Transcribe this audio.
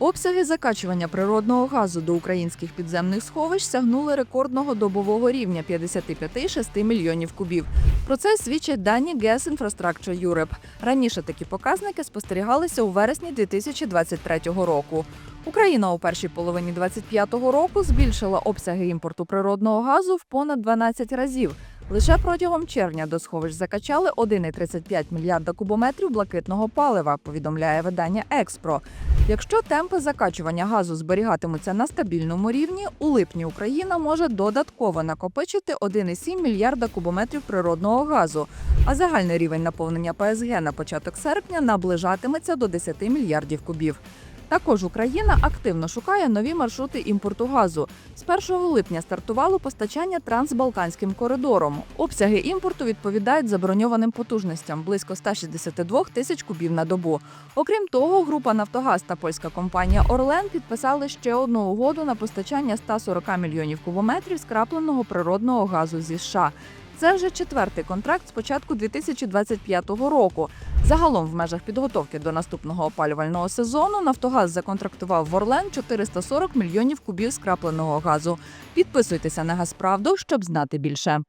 Обсяги закачування природного газу до українських підземних сховищ сягнули рекордного добового рівня 55,6 мільйонів кубів. Про це свідчать дані Gas Infrastructure Europe. Раніше такі показники спостерігалися у вересні 2023 року. Україна у першій половині 2025 року збільшила обсяги імпорту природного газу в понад 12 разів. Лише протягом червня до сховищ закачали 1,35 мільярда кубометрів блакитного палива, повідомляє видання Експро. Якщо темпи закачування газу зберігатимуться на стабільному рівні, у липні Україна може додатково накопичити 1,7 мільярда кубометрів природного газу, а загальний рівень наповнення ПСГ на початок серпня наближатиметься до 10 мільярдів кубів. Також Україна активно шукає нові маршрути імпорту газу. З 1 липня стартувало постачання трансбалканським коридором. Обсяги імпорту відповідають заброньованим потужностям близько 162 тисяч кубів на добу. Окрім того, група Нафтогаз та польська компанія Орлен підписали ще одну угоду на постачання 140 мільйонів кубометрів скрапленого природного газу зі США. Це вже четвертий контракт з початку 2025 року. Загалом, в межах підготовки до наступного опалювального сезону, Нафтогаз законтрактував в Орлен 440 мільйонів кубів скрапленого газу. Підписуйтеся на Газправду, щоб знати більше.